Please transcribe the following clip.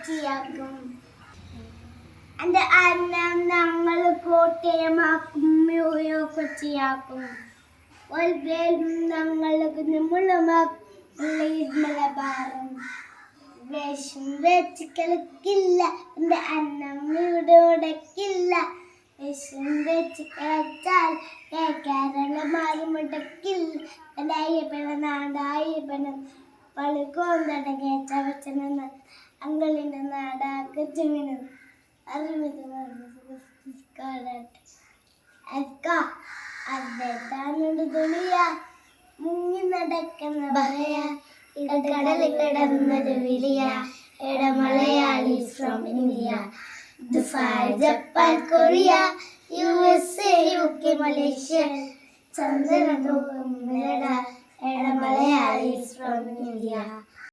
കൊച്ചിയാക്കും എന്റെ അന്നം ഞങ്ങൾ കോട്ടയമാക്കും മ്യൂയോ കൊച്ചിയാക്കും ഒൽവേൽ ഞങ്ങൾക്ക് അന്നം മുടക്കില്ല. അങ്കളിന്റെ നാടാക്ക് ചെങ്ങിനും അറിവിത് അദ്ദേഹത്താനോട് തുണിയ മുങ്ങി നടക്കുന്ന പറയാ ഇടകടലിൽ കിടന്നൊരു വിളിയ ഇടമലയാളി from India Dubai Japan Korea U S A U K Malaysia ചന്ദ്രന ഇടമലയാളി ഫ്രം ഇന്ത്യ